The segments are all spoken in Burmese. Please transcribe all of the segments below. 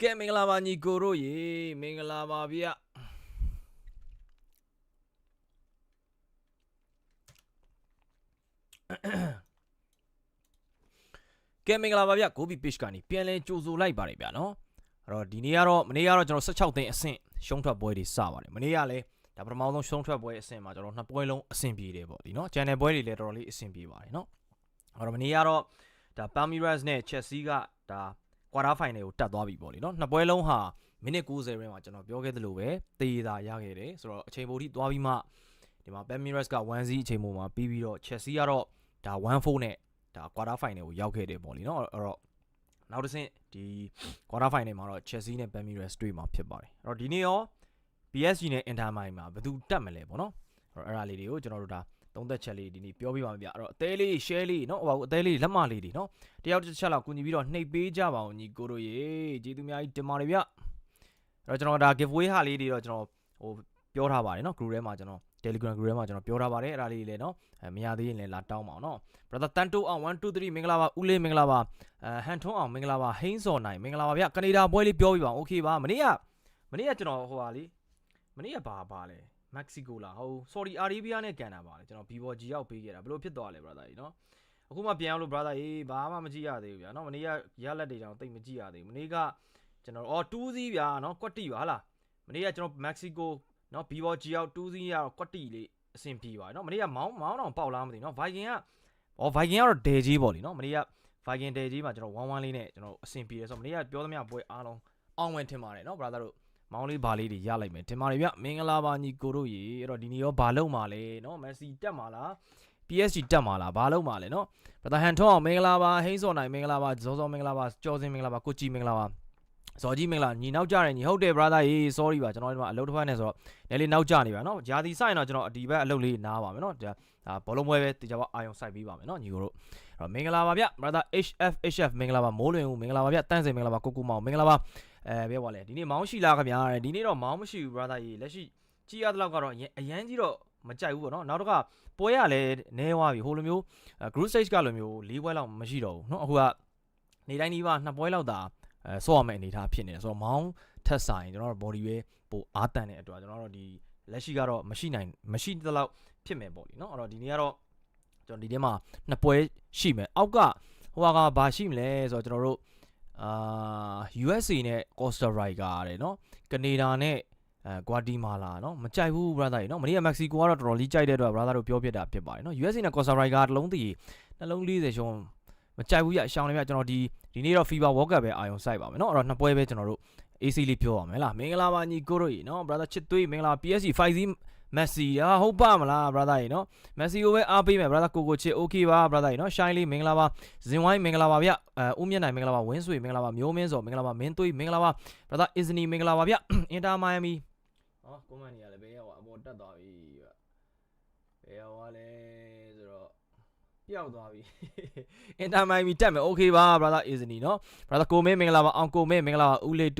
ကဲမင်္ဂလာပါညီကိုတို့ရေမင်္ဂလာပါဗျကဲမင်္ဂလာပါဗျကိုဘီ page ကနေပြန်လဲကြိုဆိုလိုက်ပါတယ်ဗျာနော်အဲ့တော့ဒီနေ့ကတော့မနေ့ကတော့ကျွန်တော်16သိန်းအဆင့်ရှုံးထွက်ပွဲတွေစပါတယ်မနေ့ကလည်းဒါပထမဆုံးရှုံးထွက်ပွဲအဆင့်မှာကျွန်တော်နှစ်ပွဲလုံးအဆင်ပြေတယ်ပေါ့ဒီနော် channel ပွဲတွေလည်းတော်တော်လေးအဆင်ပြေပါတယ်နော်အဲ့တော့မနေ့ကတော့ဒါ Palmeiras နဲ့ Chelsea ကဒါ quarter final ကိုတက်သွားပြီပေါ့လေနော်နှစ်ပွဲလုံးဟာမိနစ်90ရင်းမှာကျွန်တော်ပြောခဲ့သလိုပဲတေးသာရခဲ့တယ်ဆိုတော့အချိန်ပိုထိသွားပြီးမှဒီမှာ Palmeiras က1-0အချိန်ပိုမှာပြီးပြီးတော့ Chelsea ကတော့ဒါ1-4နဲ့ဒါ quarter final ကိုရောက်ခဲ့တယ်ပေါ့လေနော်အဲ့တော့နောက်တစ်ဆင့်ဒီ quarter final မှာတော့ Chelsea နဲ့ Palmeiras တွေ့မှာဖြစ်ပါတယ်အဲ့တော့ဒီနေ့ရော PSG နဲ့ Inter Miami မှာဘယ်သူတက်မလဲပေါ့နော်အဲ့တော့အဲ့ဒါလေးတွေကိုကျွန်တော်တို့ဒါ သုံးသက်ချက်လေးဒီနေ့ပြောပြပါမယ်ဗျအဲ့တော့အသေးလေး share လေးနော်ဟိုအသေးလေးလက်မလေးတွေနော်တယောက်တစ်ချက်လောက်ကူညီပြီးတော့နှိပ်ပေးကြပါအောင်ညီကိုတို့ရေကျေးဇူးအများကြီးတင်ပါတယ်ဗျအဲ့တော့ကျွန်တော်ဒါ giveaway ဟာလေးတွေတော့ကျွန်တော်ဟိုပြောထားပါတယ်နော် group ထဲမှာကျွန်တော် Telegram group ထဲမှာကျွန်တော်ပြောထားပါတယ်အဲ့ဒါလေးတွေလည်းနော်အဲမရသေးရင်လည်းလာတောင်းပါအောင်နော် brother တန်တိုးအောင်1 2 3မင်္ဂလာပါဦးလေးမင်္ဂလာပါအဲဟန်ထွန်းအောင်မင်္ဂလာပါဟိန်းစော်နိုင်မင်္ဂလာပါဗျကနေဒါပွဲလေးပြောပြပါအောင် okay ပါမနေ့ကမနေ့ကကျွန်တော်ဟိုဟာလေးမနေ့ကဘာပါလဲ မက္ကဆီကိုလားဟုတ် Saudi Arabia နဲ့ကန်တာပါလေကျွန်တော် Vivo G ရောက်ပေးခဲ့တာဘယ်လိုဖြစ်သွားလဲ brother ကြီးနော်အခုမှပြန်အောင်လို့ brother ကြီးဘာမှမကြည့်ရသေးဘူးဗျာနော်မနေ့ကရလက်တွေကြောင့်တိတ်မကြည့်ရသေးဘူးမနေ့ကကျွန်တော်အော်2စီးဗျာနော်ကွက်တီပါဟလားမနေ့ကကျွန်တော်မက္ကဆီကိုနော် Vivo G ရောက်2စီးရတော့ကွက်တီလေးအဆင်ပြေပါနော်မနေ့ကမောင်းမောင်းတော့ပေါက်လားမသိဘူးနော် Viking ကအော် Viking ကတော့ဒဲကြီးပေါ့လीနော်မနေ့က Viking ဒဲကြီးမှာကျွန်တော်1-1လေးနဲ့ကျွန်တော်အဆင်ပြေတယ်ဆိုတော့မနေ့ကပြောသမျှပွဲအားလုံးအောင်ဝင်ထင်ပါတယ်နော် brother တို့ မောင်းလေးဘာလေးတွေရလိုက်မယ်တင်ပါတယ်ဗျမင်္ဂလာပါညီကိုတို့ရေအဲ့တော့ဒီနေ့ရောဘာလုံးမှာလဲနော်မက်ဆီတက်မှာလား PSG တက်မှာလားဘာလုံးမှာလဲနော်ဘဒဟန်ထွန်းအောင်မင်္ဂလာပါဟိန်းစော်နိုင်မင်္ဂလာပါဇောဇောမင်္ဂလာပါကျော်စင်မင်္ဂလာပါကိုကြည်မင်္ဂလာပါဇော်ကြီးမင်္ဂလာညီနောက်ကြတယ်ညီဟုတ်တယ် brother ရေ sorry ပါကျွန်တော်ဒီမှာအလုပ်တစ်ဖက်နဲ့ဆိုတော့လည်းလေးနောက်ကြနေပါနော်ဂျာဒီဆိုင်တော့ကျွန်တော်ဒီဘက်အလုပ်လေးနားပါမယ်နော်ဒါဘောလုံးပွဲပဲတေချာပါအာယုံစိုက်ပေးပါမယ်နော်ညီကိုတို့အဲ့တော့မင်္ဂလာပါဗျ brother HF HF မင်္ဂလာပါမိုးလွင်ဦးမင်္ဂလာပါဗျတန့်စင်မင်္ဂလာပါကိုကူမောင်မင်္ဂလာပါ အဲပြောပါလေဒီနေ့မောင်းရှိလားခင်ဗျာဒီနေ့တော့မောင်းမရှိဘူး brother ရေလက်ရှိကြည်ရတဲ့လောက်ကတော့အရန်ကြီးတော့မကြိုက်ဘူးပေါ့နော်နောက်တော့ကပွဲရလဲနဲသွားပြီဟိုလိုမျိုး group stage ကလိုမျိုး၄ပွဲလောက်မရှိတော့ဘူးเนาะအခုကနေတိုင်းဒီပါနှစ်ပွဲလောက်သာအဲဆော့ရမယ့်အနေအထားဖြစ်နေတယ်ဆိုတော့မောင်းထက်ဆိုင်ကျွန်တော်တို့ body ပဲပိုအားတန်တဲ့အတွက်ကျွန်တော်တို့ဒီလက်ရှိကတော့မရှိနိုင်မရှိတဲ့လောက်ဖြစ်မယ်ပေါ့လीเนาะအဲ့တော့ဒီနေ့ကတော့ကျွန်တော်ဒီထဲမှာနှစ်ပွဲရှိမယ်အောက်ကဟိုကဘာရှိမလဲဆိုတော့ကျွန်တော်တို့ အာ USA နဲ့ Costa Rica ရတယ်เนาะကနေဒါနဲ့အဲဂွာတီမာလာเนาะမကြိုက်ဘူး brother ကြီးเนาะမနေ့ကမက္ကဆီကိုကတော့တော်တော်လေးကြိုက်တဲ့အတွက် brother တို့ပြောပြတာဖြစ်ပါတယ်เนาะ USA နဲ့ Costa Rica တလုံးတည်နှလုံး40ရှုံးမကြိုက်ဘူးရရှောင်းနေပြကျွန်တော်ဒီဒီနေ့တော့ FIBA World Cup ပဲအာရုံစိုက်ပါမယ်เนาะအဲ့တော့နှစ်ပွဲပဲကျွန်တော်တို့ AC လေးပြောရမယ်လားမင်္ဂလာပါညီကိုတို့ရေနော် brother ချစ်သွေးမင်္ဂလာ PSG 5C Messi ရာဟုတ်ပါမလား brother ရေနော် Messi ကိုပဲအားပေးမယ် brother ကိုကိုချစ် okay ပါ brother ရေနော် shine လေးမင်္ဂလာပါဇင်ဝိုင်းမင်္ဂလာပါဗျအဲဦးမြတ်နိုင်မင်္ဂလာပါဝင်းဆွေမင်္ဂလာပါမျိုးမင်းစော်မင်္ဂလာပါမင်းသွေးမင်္ဂလာပါ brother Isney မင်္ဂလာပါဗျ Inter Miami ဟော comment တွေကလည်းဘယ်ရောက်အပေါ်တက်သွားပြီဗျဘယ်ရောက်လဲ ပျောက်သွားပြီအင်တာမိုင်မီတက်မယ် okay ပါ brother Isni เนาะ brother ကိုမင်းမင်္ဂလာပါအောင်ကိုမင်းမင်္ဂလာပါဦးလေး2.0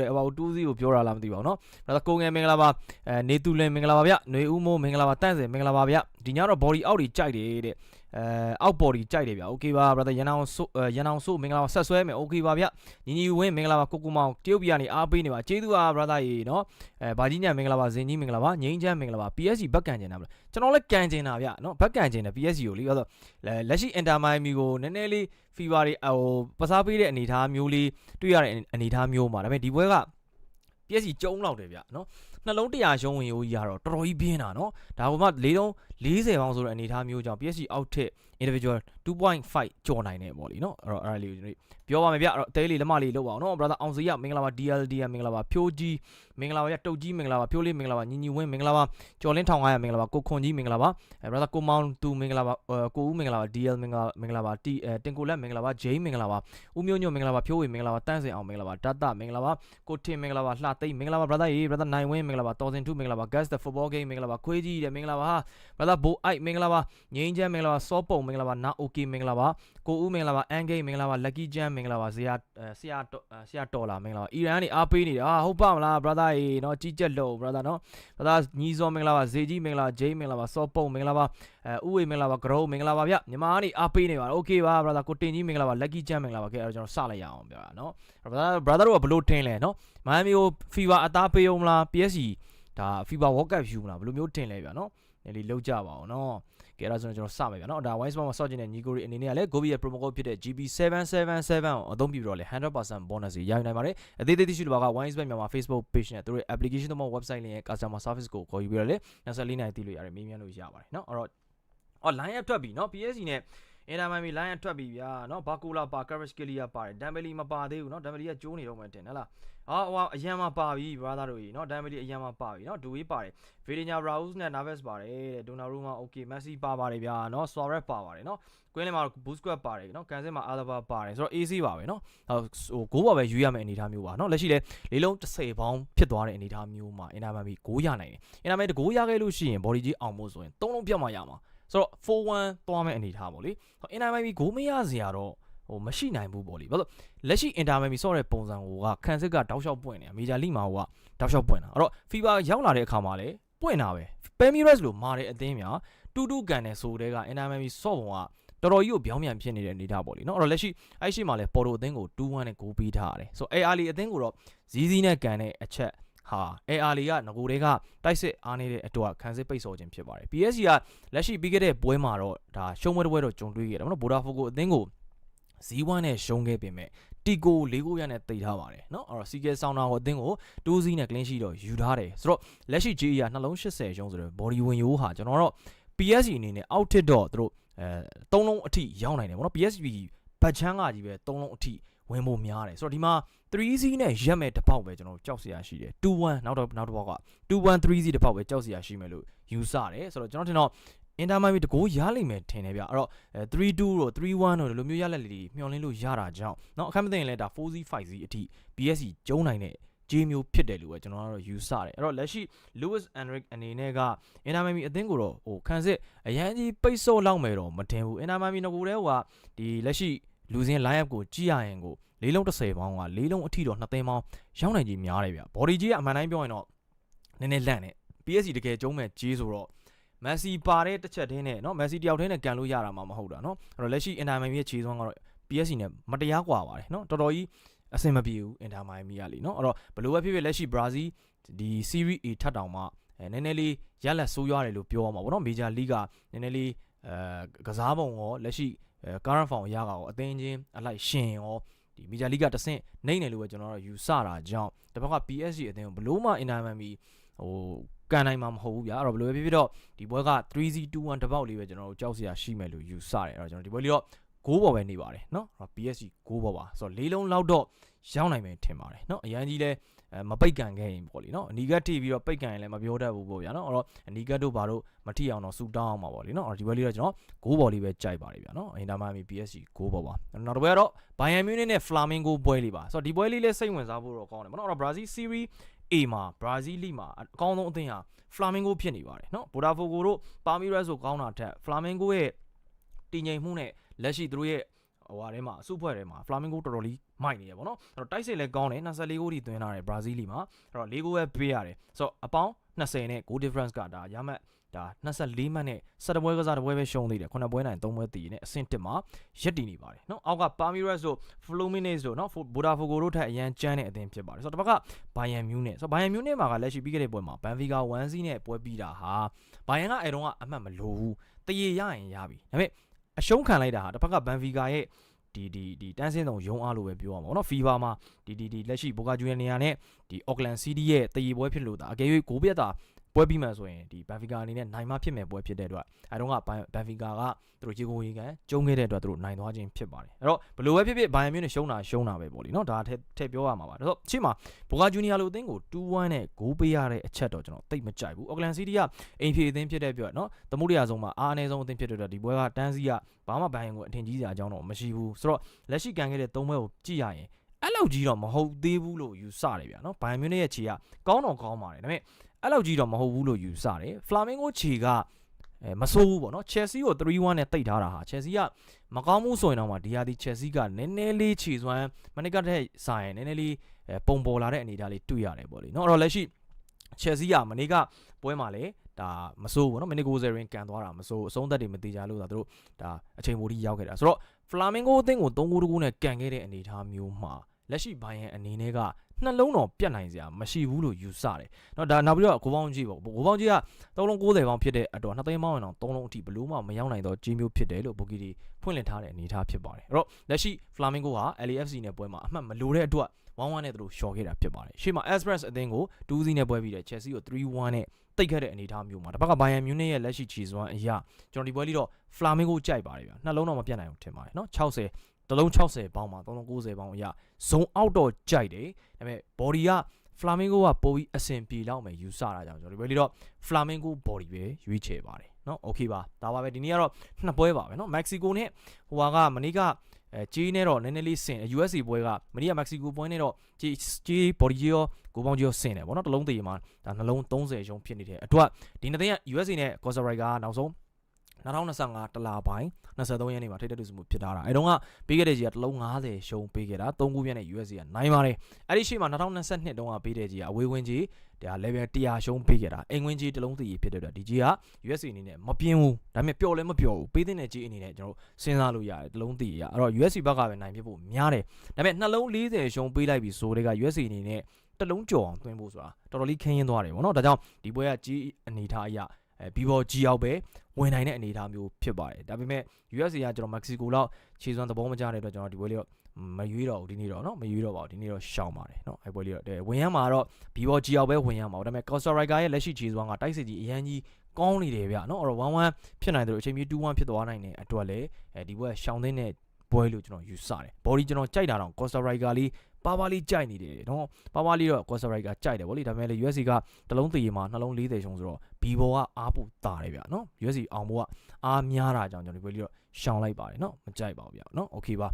တဲ့ဟို2ကိုပြောတာလားမသိပါဘူးเนาะ brother ကိုငယ်မင်္ဂလာပါအဲနေသူလင်မင်္ဂလာပါဗျຫນွေဦးမိုးမင်္ဂလာပါတန့်စင်မင်္ဂလာပါဗျဒီညတော့ body out တွေကြိုက်တယ်တဲ့ အဲအောက် body ကြိုက်တယ်ဗျ okay ပါ brother ရန်အောင်ဆိုရန်အောင်ဆိုမင်္ဂလာပါဆက်ဆွဲမယ် okay ပါဗျညီညီဝင်းမင်္ဂလာပါကိုကူမောင်တရုတ်ပြည်ကနေအားပေးနေပါကျေးဇူးပါ brother ရေเนาะအဲဘာကြီးညံမင်္ဂလာပါဇင်ကြီးမင်္ဂလာပါငိမ့်ချမ်းမင်္ဂလာပါ PSG ဘက်ကန်ကျင်တာမလားကျွန်တော်လည်းကန်ကျင်တာဗျเนาะဘက်ကန်ကျင်တယ် PSG ကိုလေဆိုတော့လက်ရှိ Inter Miami ကိုနည်းနည်းလေး fever တွေဟိုပစားပေးတဲ့အနေအထားမျိုးလေးတွေ့ရတဲ့အနေအထားမျိုးမှာဒါပေမဲ့ဒီပွဲက PSG ကျုံးလောက်တယ်ဗျเนาะ နှလုံး100ရုံးဝင်ရိုးကြီးကတော့တော်တော်ကြီးပြင်းတာနော်ဒါပေါ်မှာ၄လုံး40ပေါင်းဆိုတဲ့အနေအထားမျိုးကြောင့် PSG out ထက် individual 2.5ကျော်နိုင်တယ်ပေါ့လေနော်အဲ့တော့အဲ့ဒါလေးကိုကျွန်တော်ပြောပါမယ်ဗျအဲ့တော့တဲလေးလက်မလေးလောက်ပါအောင်နော် brother အောင်စီရမင်္ဂလာပါ DLDR မင်္ဂလာပါဖြိုးကြီးမင်္ဂလာပါရတုတ်ကြီးမင်္ဂလာပါဖြိုးလေးမင်္ဂလာပါညီညီဝင်းမင်္ဂလာပါကျော်လင်း1500မင်္ဂလာပါကိုခွန်ကြီးမင်္ဂလာပါ brother ကိုမောင်သူမင်္ဂလာပါကိုဦးမင်္ဂလာပါ DL မင်္ဂလာမင်္ဂလာပါတီတင်ကိုလက်မင်္ဂလာပါ Jane မင်္ဂလာပါဦးမျိုးညွန့်မင်္ဂလာပါဖြိုးဝေမင်္ဂလာပါတန်းစင်အောင်မင်္ဂလာပါဒတ်တမင်္ဂလာပါကိုထင်မင်္ဂလာပါလှသိမင်္ဂလာပါ brother ရေ brother နိုင်ဝင်းမင်္ဂလာပါတော်စင်2မင်္ဂလာပါ guest the football game မင်္ဂလာပါခွေးကြီးတဲ့မင်္ဂလာပါ brother ဘိုအိုက်မင်္ဂလာပါငိမ့်ချမ်းမင်္ဂလာပါစောပုံမင်္ဂလာပါနာ okay မင်္ဂလာပါကိုဦးမင်္ဂလာပါအန်ဂိတ်မင်္ဂလာပါ lucky jam မင်င်္ဂလာပါဇေယအဲဆရာတော်အဲဆရာတော်လာမင်္ဂလာပါအီရန်ကနေအားပေးနေတာအာဟုတ်ပါမလား brother ရေနော်ကြီးကြက်လို့ brother နော် brother ညီစောမင်္ဂလာပါဇေကြီးမင်္ဂလာဂျိမ်းမင်္ဂလာပါစောပုံမင်္ဂလာပါအဲဥဝေမင်္ဂလာပါဂရုမင်္ဂလာပါဗျညီမကနေအားပေးနေပါโอเคပါ brother ကိုတင်ကြီးမင်္ဂလာပါလက်ကီဂျန်မင်္ဂလာပါကဲအဲ့တော့ကျွန်တော်စလိုက်ရအောင်ဗျာနော် brother brother တို့ကဘလို့ထင်းလဲနော်မိုင်းမီကို fever အသားပေးအောင်မလား PSG ဒါ fever world cup view မလားဘယ်လိုမျိုးထင်လဲဗျာနော် နေလီလောက်ကြပါအောင်နော်ကဲအဲ့ဒါဆိုရင်ကျွန်တော်စမယ်ဗျာနော်ဒါ wise spot မှာစော့ကျင်တဲ့ညီကိုရီအနေနဲ့ကလည်း Gobi ရဲ့ promo code ဖြစ်တဲ့ GB777 ကိုအသုံးပြုပြီးတော့လေ100% bonus ရယူနိုင်ပါတယ်အသေးသေးသိရှိလိုပါက wise spot မြန်မာ Facebook page နဲ့သူတို့ရဲ့ application တို့မှာ website လေးရဲ့ customer service ကိုခေါ်ယူပြီးတော့လေ24နိုင်သိလို့ရတယ်မေးမြန်းလို့ရပါတယ်နော်အဲ့တော့အော် line up ထွက်ပြီနော် PSG နဲ့ အင်တာမိုင်မီလိုင်းအထွက်ပြီဗျာနော်ဘာကူလာပါကရက်စကီလီယာပါတယ်ဒမ်ဘလီမပါသေးဘူးနော်ဒမ်ဘလီကကျိုးနေတော့မှတင်ဟလားအော်ဟိုအရန်မှာပါပြီ brother တို့ကြီးနော်ဒမ်ဘလီအရန်မှာပါပြီနော်ဒူဝေးပါတယ်ဗီဒီညာဘရာဥစ်နဲ့နာဗက်စ်ပါတယ်တဲ့ဒိုနာရူမာ okay မက်ဆီပါပါတယ်ဗျာနော်ဆွာရက်ပါပါတယ်နော်ကွင်းလင်းမှာဘူစကွတ်ပါတယ်နော်ကန်ဆင်မှာအာလဘာပါတယ်ဆိုတော့ AC ပါပဲနော်ဟိုဂိုးပါပဲယူရမယ့်အနေအထားမျိုးပါနော်လက်ရှိလဲလေးလုံး30ပေါင်းဖြစ်သွားတဲ့အနေအထားမျိုးမှာအင်တာမိုင်မီဂိုးရနိုင်တယ်အင်တာမိုင်တဂိုးရခဲ့လို့ရှိရင် body ကြီးအောင်ဖို့ဆိုရင်၃လုံးပြတ်မှရမှာ ဆိုတော့4-1သွားမယ့်အနေအထားပေါ့လေအင်တာမန်ဘီဂိုးမရစရာတော့ဟိုမရှိနိုင်ဘူးပေါ့လေဘာလို့လက်ရှိအင်တာမန်ဘီဆော့တဲ့ပုံစံကိုကခန်စစ်ကတောက်လျှောက်ပွင့်နေတာမေဂျာလိမာဟိုကတောက်လျှောက်ပွင့်တာအဲ့တော့ FIBA ရောက်လာတဲ့အခါမှာလေပွင့်တာပဲ Pemiras လို့မာတဲ့အသင်းများတူတူကန်တယ်ဆိုတဲ့ကအင်တာမန်ဘီဆော့ပုံကတော်တော်ကြီးကိုပြောင်းပြန်ဖြစ်နေတဲ့အနေအထားပေါ့လေနော်အဲ့တော့လက်ရှိအဲ့ရှိမှလဲပေါ်တိုအသင်းကို2-1နဲ့ဂိုးပေးထားရတယ်ဆိုတော့ AR လီအသင်းကိုတော့ဇီးဇီးနဲ့ကန်တဲ့အချက် ဟာ AR လီကငကိုတွေကတိုက်စစ်အားနေတဲ့အတွက်ခံစစ်ပိတ်ဆို့ခြင်းဖြစ်ပါတယ် PSG ကလက်ရှိပြီးခဲ့တဲ့ပွဲမှာတော့ဒါရှုံးပွဲတစ်ပွဲတော့ကြုံတွေ့ခဲ့တယ်နော်ဗိုဒါဖိုကိုအသင်းကိုဇီးဝမ်းနဲ့ရှုံးခဲ့ပေမဲ့တီကိုလေးကိုရနဲ့တိတ်ထားပါတယ်เนาะအဲ့တော့စီကဲဆောင်းတာကိုအသင်းကိုတိုးစီးနဲ့ကလင်းရှိတော့ယူထားတယ်ဆိုတော့လက်ရှိ GE ကနှလုံး80ရုံးဆိုတော့ body ဝင်ရိုးဟာကျွန်တော်တော့ PSG အနေနဲ့အောက်ထစ်တော့သူတို့အဲသုံးလုံးအထိရောက်နိုင်တယ်ဗောနော် PSV ဘတ်ချမ်းကကြီးပဲသုံးလုံးအထိ ဝင်ဖို့များတယ်ဆိုတော့ဒီမှာ 3C နဲ့ရက်မဲ့တစ်ပေါက်ပဲကျွန်တော်ကြောက်စရာရှိတယ်2-1နောက်တော့နောက်တစ်ပေါက်က2-1 3C တစ်ပေါက်ပဲကြောက်စရာရှိမယ်လို့ယူဆတယ်ဆိုတော့ကျွန်တော်ထင်တော့အင်တာမိုင်မီတကိုးရလိမ့်မယ်ထင်တယ်ဗျအဲ့တော့3-2တို့3-1တို့ဒီလိုမျိုးရလက်လေးမျှော်လင့်လို့ရတာကြောင့်เนาะအခက်မသိရင်လည်းဒါ 4C 5C အထိ BSC ကျုံးနိုင်တဲ့ဂျေးမျိုးဖြစ်တယ်လို့ပဲကျွန်တော်ကတော့ယူဆတယ်အဲ့တော့လက်ရှိ Lewis Enrique အနေနဲ့ကအင်တာမိုင်မီအသင်းကိုတော့ဟိုခံစစ်အရန်ကြီးပိတ်ဆို့လောက်မယ်တော့မတင်ဘူးအင်တာမိုင်မီငကိုတဲ့ဟိုကဒီလက်ရှိ လူစင်း line up ကိုကြည့်ရရင်ကိုလေးလုံး30ပေါင်းကလေးလုံးအထိတော့2သိန်းပေါင်းရောက်နိုင်ကြီးများတယ်ဗျ body ကြီးကအမှန်တိုင်းပြောရင်တော့နည်းနည်းလန့်နေ PSG တကယ်ကျုံးမဲ့ကြီးဆိုတော့မက်ဆီပါတဲ့တစ်ချက်တည်းနဲ့เนาะမက်ဆီတယောက်တည်းနဲ့ကန်လို့ရတာမှမဟုတ်တာเนาะအဲ့တော့လက်ရှိအင်တာမိုင်မီရဲ့ခြေစွမ်းကတော့ PSG နဲ့မတရားกว่าပါတယ်เนาะတော်တော်ကြီးအဆင်မပြေဘူးအင်တာမိုင်မီကလीเนาะအဲ့တော့ဘလို့ပဲဖြစ်ဖြစ်လက်ရှိဘရာဇီးဒီ Serie A ထပ်တောင်မှအဲနည်းနည်းလေးရက်လက်ဆိုးရွားတယ်လို့ပြောရမှာပေါ့နော်မေဂျာလိကနည်းနည်းလေးအဲကစားပုံရောလက်ရှိ အဲ current form ရတာရောအသင်းချင်းအလိုက်ရှင်ရောဒီမေဂျာလိကတဆင့်နိုင်တယ်လို့ပဲကျွန်တော်တို့ယူဆတာကြောင့်တစ်ဖက်က PSG အသင်းကိုဘလို့မှအင်တာမန်မီဟိုကန်နိုင်မှာမဟုတ်ဘူးဗျာအဲ့တော့ဘယ်လိုပဲဖြစ်ဖြစ်တော့ဒီပွဲက 3-2-1 တပေါက်လေးပဲကျွန်တော်တို့ကြောက်စရာရှိမယ်လို့ယူဆတယ်အဲ့တော့ကျွန်တော်ဒီပွဲလေးတော့ဂိုးပေါ်ပဲနေပါတယ်เนาะ PSG ဂိုးပေါ်ပါဆိုတော့လေးလုံးလောက်တော့ ရောက်နိုင်မယ်ထင်ပါတယ်เนาะအရန်ကြီးလဲအဲမပိတ်ကန်ခဲ့ရင်ပေါ့လीเนาะအနီကတ်ထိပြီးတော့ပိတ်ကန်ရင်လည်းမပြောတတ်ဘူးပေါ့ဗျာเนาะအဲ့တော့အနီကတ်တို့ဘာတို့မထိအောင်တော့စူတောင်းအောင်ပါပေါ့လीเนาะအဲ့ဒီဘက်လေးတော့ကျွန်တော်ဂိုးပေါ်လေးပဲကြိုက်ပါတယ်ဗျာเนาะအင်တာမိုင်မီ PSG ဂိုးပေါ်ပါနောက်တစ်ပွဲကတော့ဘိုင်ယန်မြူးနစ်နဲ့ဖလာမင်ဂိုပွဲလေးပါဆိုတော့ဒီပွဲလေးလည်းစိတ်ဝင်စားဖို့တော့ကောင်းတယ်ပေါ့เนาะအဲ့တော့ဘရာဇီးစီးရီး A မှာဘရာဇီးလိမှာအကောင်းဆုံးအသင်းဟာဖလာမင်ဂိုဖြစ်နေပါတယ်เนาะဘိုဒါဖိုဂိုတို့ပါမီရက်ဆိုကောင်းတာထက်ဖလာမင်ဂိုရဲ့တည်ငြိမ်မှုနဲ့လက်ရှိသူတို့ရဲ့ ဟိုဟာထဲမှာအစုဖွဲ့ထဲမှာ Flamengo တော်တော်လေးမိုက်နေရပေါ့နော်အဲ့တော့တိုက်စစ်လည်းကောင်းတယ်24ဂိုးထိသွင်းထားတယ်ဘရာဇီးလီမှာအဲ့တော့၄ဂိုးပဲပေးရတယ်ဆိုတော့အပေါင်း20နဲ့ goal difference ကဒါရမှတ်ဒါ24မှတ်နဲ့17ပွဲကစားတစ်ပွဲပဲရှုံးသေးတယ်9ပွဲနိုင်3ပွဲတည်နေအဆင့်1မှာရက်တည်နေပါတယ်နော်အောက်က Palmeiras တို့ Fluminense တို့နော် Botafogo တို့ထက်အရန်ကျန်းတဲ့အသင်းဖြစ်ပါတယ်ဆိုတော့တစ်ဘက်က Bayern Munich ဆိုတော့ Bayern Munich မှာကလက်ရှိပြီးခဲ့တဲ့ပွဲမှာ Benfica 1-0နဲ့ပွဲပြီးတာဟာ Bayern ကအဲတုန်းကအမှတ်မလိုဘူးတရေရရင်ရပြီဒါပေမဲ့ အရှုံးခံလိုက်တာဟာတစ်ဖက်က Benfica ရဲ့ဒီဒီဒီတန်းစင်းဆောင်ရုံအားလို့ပဲပြောရမှာပေါ့နော် FIFA မှာဒီဒီဒီလက်ရှိ Boca Juniors နေရာနဲ့ဒီ Auckland City ရဲ့တရေပွဲဖြစ်လို့ဒါအကယ်၍ဂိုးပြတ်တာ ပွဲပြီးမှဆိုရင်ဒီ Benfica အနေနဲ့နိုင်မှဖြစ်မဲ့ပွဲဖြစ်တဲ့အတွက်အဲတုန်းက Benfica ကသူတို့ရေကိုရေကန်ကျုံခဲ့တဲ့အတွက်သူတို့နိုင်သွားခြင်းဖြစ်ပါတယ်အဲ့တော့ဘလို့ပဲဖြစ်ဖြစ် Bayern Munich ရှုံးတာရှုံးတာပဲပေါ့လीနော်ဒါထည့်ထည့်ပြောရမှာပါဒါဆိုအချိန်မှာ Boca Juniors လို့အသင်းကို2-1နဲ့ဂိုးပေးရတဲ့အချက်တော့ကျွန်တော်တိတ်မကြိုက်ဘူး Auckland City ကအိမ်ဖြေအသင်းဖြစ်တဲ့အတွက်နော်သမုဒ္ဒရာဆုံးမှာအားအနည်းဆုံးအသင်းဖြစ်တဲ့အတွက်ဒီပွဲကတန်းစီကဘာမှဘိုင်းကိုအထင်ကြီးစရာအကြောင်းတော့မရှိဘူးဆိုတော့လက်ရှိကန်ခဲ့တဲ့၃ပွဲကိုကြည့်ရရင်အဲ့လောက်ကြီးတော့မဟုတ်သေးဘူးလို့ယူဆတယ်ဗျာနော်ဘိုင်မြူနစ်ရဲ့ခြေကကောင်းတော့ကောင်းပါတယ်ဒါပေမဲ့ အဲ့လောက်ကြီးတော့မဟုတ်ဘူးလို့ယူဆတယ်ဖလာမင်ဂိုခြေက အဲမဆိုးဘူးပေါ့နော် Chelsea ကို3-1နဲ့တိတ်ထားတာဟာ Chelsea ကမကောင်းမှုဆိုရင်တော့မှဒီဟာဒီ Chelsea ကနည်းနည်းလေးခြေစွမ်းမနစ်ကတည်းကဆိုင်နည်းနည်းလေးအဲပုံပေါ်လာတဲ့အနေအထားလေးတွေ့ရတယ်ပေါ့လေเนาะအဲ့တော့လက်ရှိ Chelsea ကမနေ့ကပွဲမှာလေဒါမဆိုးဘူးเนาะမိနစ်90ရင်ကန်သွားတာမဆိုးအဆုံးသက်တွေမသေးကြလို့ဒါတို့ဒါအချိန်မိုဒီရောက်ခဲ့တာဆိုတော့ Flamingo အသင်းကို3ဂိုးတကူနဲ့ကန်ခဲ့တဲ့အနေအထားမျိုးမှာလက်ရှိဘိုင်ယန်အနေနဲ့က နှလုံးတော်ပြတ်နိုင်စရာမရှိဘူးလို့ယူဆတယ်။နော်ဒါနောက်ပြီးတော့ကိုပေါင်းကြီးပေါ့။ကိုပေါင်းကြီးက3လုံး90ပေါင်းဖြစ်တဲ့အတော်2သိန်းပေါင်းရင်တော့3လုံးအထိဘလို့မှမရောက်နိုင်တော့ကြီးမျိုးဖြစ်တယ်လို့ဘိုဂီဒီဖွင့်လှစ်ထားတဲ့အနေအထားဖြစ်ပါတယ်။အဲ့တော့လက်ရှိ Flamengo ဟာ LAFC နဲ့ပွဲမှာအမှတ်မလိုတဲ့အတွက်1-1နဲ့သူတို့ရှော်ခဲ့တာဖြစ်ပါတယ်။ရှေ့မှာ Express အသင်းကို2-0နဲ့ပွဲပြီးတယ် Chelsea ကို3-1နဲ့တိတ်ခဲ့တဲ့အနေအထားမျိုးမှာတစ်ဖက်က Bayern Munich ရဲ့လက်ရှိခြေစွမ်းအရာကျွန်တော်ဒီပွဲလေးတော့ Flamengo ကြိုက်ပါတယ်ဗျာ။နှလုံးတော့မပြတ်နိုင်အောင်ထင်ပါတယ်နော်။60 တလုံး60ပေါင်းမှာ390ပေါင်းအရာ zone out တော့ကြိုက်တယ်ဒါပေမဲ့ body က Flamingo ကပိုပြီးအဆင်ပြေလောက်မယ်ယူဆတာကြောင့်ကျွန်တော်ဒီပွဲလေးတော့ Flamingo body ပဲရွေးချယ်ပါတယ်เนาะ okay ပါဒါပါပဲဒီနေ့ကတော့နှစ်ပွဲပါပဲเนาะ Mexico နဲ့ဟိုဟာကမနေ့ကအဲကြီးနဲ့တော့နည်းနည်းလေးဆင် USA ပွဲကမနေ့က Mexico ပွဲနဲ့တော့ကြီးကြီး body ကြီးရောကိုပေါင်းကြီးရောဆင်တယ်ဗောနော်တစ်လုံးသေးမှာဒါနှလုံး30ရုံဖြစ်နေတဲ့အတွက်ဒီနှစ်သိန်းက USA နဲ့ Costa Rica ကနောက်ဆုံး 2025တလပိုင်း23ရက်နေ့မှာထိတ်တက်တူစုမှုဖြစ်ထားတာအဲတုန်းကပေးခဲ့တဲ့ကြီးကတစ်လုံး90ရှုံးပေးခဲ့တာ3ခုပြည့်နဲ့ USA ကနိုင်ပါတယ်အဲ့ဒီရှေ့မှာ2022တုန်းကပေးတဲ့ကြီးကအဝေးဝင်ကြီးဒါ level 100ရှုံးပေးခဲ့တာအိမ်ဝင်ကြီးတစ်လုံးသေးဖြစ်တဲ့အတွက်ဒီကြီးက USA အနေနဲ့မပြင်းဘူးဒါပေမဲ့ပျော်လည်းမပျော်ဘူးပေးတဲ့ကြီးအနေနဲ့ကျွန်တော်စဉ်းစားလို့ရတယ်တစ်လုံးသေးရအဲ့တော့ USA ဘက်ကပဲနိုင်ဖြစ်ဖို့များတယ်ဒါပေမဲ့နှလုံး40ရှုံးပေးလိုက်ပြီဆိုတဲ့က USA အနေနဲ့တစ်လုံးကြော်အောင်သွင်းဖို့ဆိုတာတော်တော်လေးခင်းရင်းသွားတယ်ဗောနော်ဒါကြောင့်ဒီပွဲကကြီးအနေထားအရာ အဲဘီဘော်ကြီးရောက်ပဲဝင်နိုင်တဲ့အနေအထားမျိုးဖြစ်ပါတယ်ဒါပေမဲ့ USA ကကျွန်တော်မက္ကဆီကိုလောက်ခြေစွမ်းသဘောမကျတဲ့အတွက်ကျွန်တော်ဒီပွဲလေးတော့မရွေးတော့ဘူးဒီနေ့တော့เนาะမရွေးတော့ပါဘူးဒီနေ့တော့ရှောင်ပါတယ်เนาะအဲပွဲလေးတော့ဝင်ရမှာတော့ဘီဘော်ကြီးရောက်ပဲဝင်ရမှာဒါပေမဲ့ Costa Rica ရဲ့လက်ရှိခြေစွမ်းကတိုက်စစ်ကြီးအရန်ကြီးကောင်းနေတယ်ဗျเนาะအဲ့တော့1-1ဖြစ်နိုင်တယ်လို့အချိန်ကြီး2-1ဖြစ်သွားနိုင်တဲ့အတွက်လည်းအဲဒီပွဲရှောင်သိတဲ့ပွဲလို့ကျွန်တော်ယူဆတယ်။ body ကျွန်တော်ကြိုက်တာတော့ Costa Rica လေးပါပါလေးကြိုက်နေတယ်နော်ပါပါလေးတော့ Costa Rica ကြိုက်တယ်ဗောလေဒါပေမဲ့လေ USC ကတလုံးသေးမှာနှလုံး40ရှုံးဆိုတော့ B ဘောကအားပူတာတယ်ဗျနော် USC အောင်ဘောကအားများတာကြောင့်ကျွန်တော်ဒီပွဲလေးတော့ရှောင်လိုက်ပါတယ်နော်မကြိုက်ပါဘူးဗျနော် okay ပါ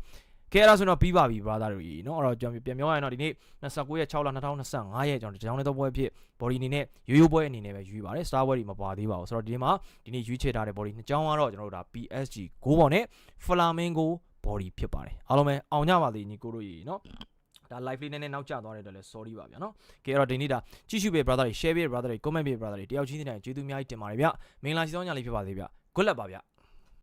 ကဲအဲ့ဒါဆိုတော့ပြီးပါပြီ brother တို့ကြီးเนาะအဲ့တော့ကျွန်တော်ပြန်ပြောရရင်တော့ဒီနေ့29ရက်6လ2025ရက်ကျွန်တော်ဒီကြောင်းလေးတော့ပွဲဖြစ် body အနေနဲ့ရိုးရိုးပွဲအနေနဲ့ပဲယူပါတယ် star ပွဲတွေမပါသေးပါဘူးဆိုတော့ဒီနေ့မှာဒီနေ့ရွေးချယ်ထားတဲ့ body နှစ်ကြောင်းကတော့ကျွန်တော်တို့ဒါ PSG 6ပေါင်နဲ့ Flamingo body ဖြစ်ပါတယ်အားလုံးပဲအောင်ကြပါသေးညီကိုတို့ကြီးเนาะ ဒါ live လေးနည်းနည်းနောက်ကျသွားတဲ့အတွက်လည်း sorry ပါဗျာနော်ကဲအဲ့တော့ဒီနေ့ဒါကြည့်ရှုပေး brother တွေ share ပေး brother တွေ comment ပေး brother တွေတယောက်ချင်းစီတိုင်းကျေးဇူးအများကြီးတင်ပါတယ်ဗျမင်္ဂလာရှိသောညလေးဖြစ်ပါစေဗျ good luck ပါဗျ